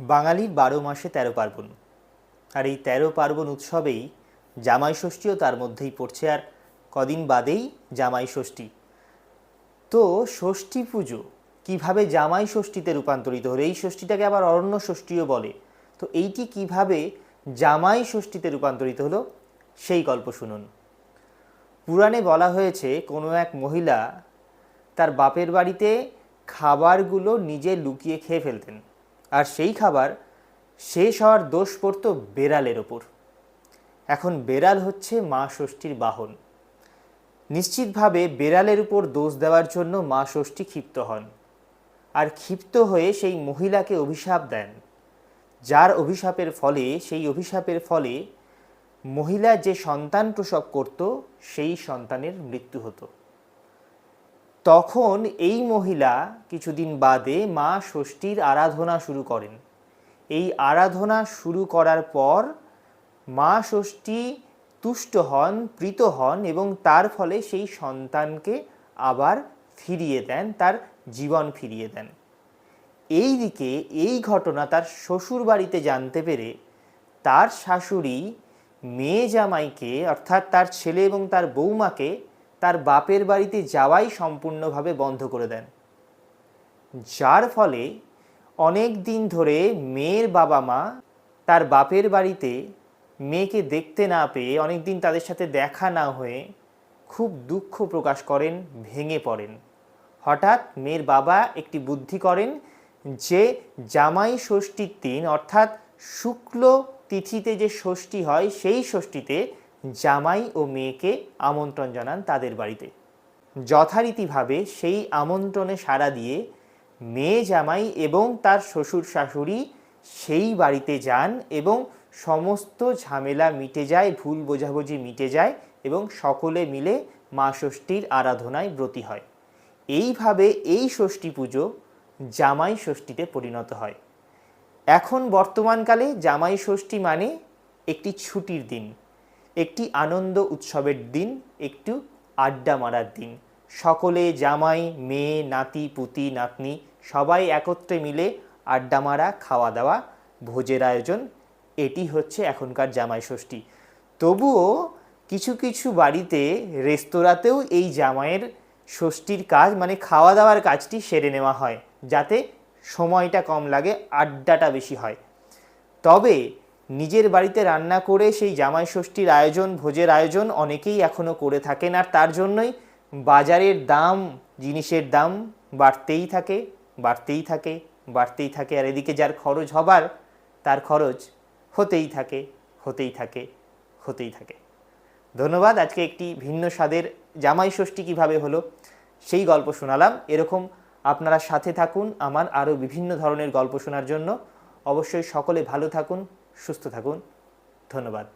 বাঙালির বারো মাসে তেরো পার্বণ। আর এই তেরো পার্বণ উৎসবেই জামাই ষষ্ঠীও তার মধ্যেই পড়ছে। আর কদিন বাদেই জামাই ষষ্ঠী। তো ষষ্ঠী পুজো কীভাবে জামাই ষষ্ঠীতে রূপান্তরিত হলো? এই ষষ্ঠীটাকে আবার অরণ্য ষষ্ঠীও বলে। তো এইটি কীভাবে জামাই ষষ্ঠীতে রূপান্তরিত হলো সেই গল্প শুনুন। পুরাণে বলা হয়েছে, কোনো এক মহিলা তার বাপের বাড়িতে খাবারগুলো নিজে লুকিয়ে খেয়ে ফেলতেন। আর সেই খাবার শেষ হওয়ার দোষ পড়তো বেড়ালের ওপর। এখন বেড়াল হচ্ছে মা ষষ্ঠীর বাহন। নিশ্চিতভাবে বেড়ালের উপর দোষ দেওয়ার জন্য মা ষষ্ঠী ক্ষিপ্ত হন আর ক্ষিপ্ত হয়ে সেই মহিলাকে অভিশাপ দেন। যার অভিশাপের ফলে, সেই অভিশাপের ফলে মহিলা যে সন্তান প্রসব করত, সেই সন্তানের মৃত্যু হতো। তখন এই মহিলা কিছুদিন বাদে মা ষষ্ঠীর আরাধনা শুরু করেন। এই আরাধনা শুরু করার পর মা ষষ্ঠী তুষ্ট হন, প্রীত হন এবং তার ফলে সেই সন্তানকে আবার ফিরিয়ে দেন, তার জীবন ফিরিয়ে দেন। এই দিকে এই ঘটনা তার শ্বশুর বাড়িতে জানতে পেরে তার শাশুড়ি মেয়ে জামাইকে, অর্থাৎ তার ছেলে এবং তার বৌমাকে তার বাপের বাড়িতে যাওয়াই সম্পূর্ণভাবে বন্ধ করে দেন। যার ফলে অনেক দিন ধরে মেয়ের বাবা মা তার বাপের বাড়িতে মেয়েকে দেখতে না পেয়ে অনেক দিন তাদের সাথে দেখা না হয়ে খুব দুঃখ প্রকাশ করেন, ভেঙে পড়েন। হঠাৎ মেয়ের বাবা একটি বুদ্ধি করেন যে জামাই ষষ্ঠীর দিন, অর্থাৎ শুক্ল তিথিতে যে ষষ্ঠী হয়, সেই ষষ্ঠীতে জামাই ও মেয়েকে আমন্ত্রণ জানান তাদের বাড়িতে। যথারীতিভাবে সেই আমন্ত্রণে সাড়া দিয়ে মেয়ে জামাই এবং তার শ্বশুর শাশুড়ি সেই বাড়িতে যান এবং সমস্ত ঝামেলা মিটে যায়, ভুল বোঝাবুঝি মিটে যায় এবং সকলে মিলে মা ষষ্ঠীর আরাধনায় ব্রতী হয়। এইভাবে এই ষষ্ঠী পুজো জামাই ষষ্ঠীতে পরিণত হয়। এখন বর্তমানকালে জামাই ষষ্ঠী মানে একটি ছুটির দিন। একটি আনন্দ উৎসবের দিন, একটু আড্ডা মারার দিন। সকলে, জামাই, মেয়ে, নাতি, পুতি, নাতনি, সবাই একত্রে মিলে আড্ডা মারা, খাওয়া দাওয়া, ভোজের আয়োজন। এটি হচ্ছে এখনকার জামাই ষষ্ঠী। তবুও কিছু কিছু বাড়িতে রেস্তোরাঁতেও এই জামাইয়ের ষষ্ঠীর কাজ মানে খাওয়া দাওয়ার কাজটি সেরে নেওয়া হয়, যাতে সময়টা কম লাগে, আড্ডাটা বেশি হয়। তবে নিজের বাড়িতে রান্না করে সেই জামাই ষষ্ঠীর আয়োজন, ভোজের আয়োজন অনেকেই এখনও করে থাকেন আর তার জন্যই বাজারের দাম, জিনিসের দাম বাড়তেই থাকে বাড়তেই থাকে বাড়তেই থাকে। আর এদিকে যার খরচ হবার, তার খরচ হতেই থাকে হতেই থাকে হতেই থাকে। ধন্যবাদ। আজকে একটি ভিন্ন স্বাদের জামাই ষষ্ঠী কীভাবে হলো সেই গল্প শোনালাম। এরকম আপনারা সাথে থাকুন আমার আরও বিভিন্ন ধরনের গল্প শোনার জন্য। অবশ্যই সকলে ভালো থাকুন। সুস্থ থাকুন। ধন্যবাদ।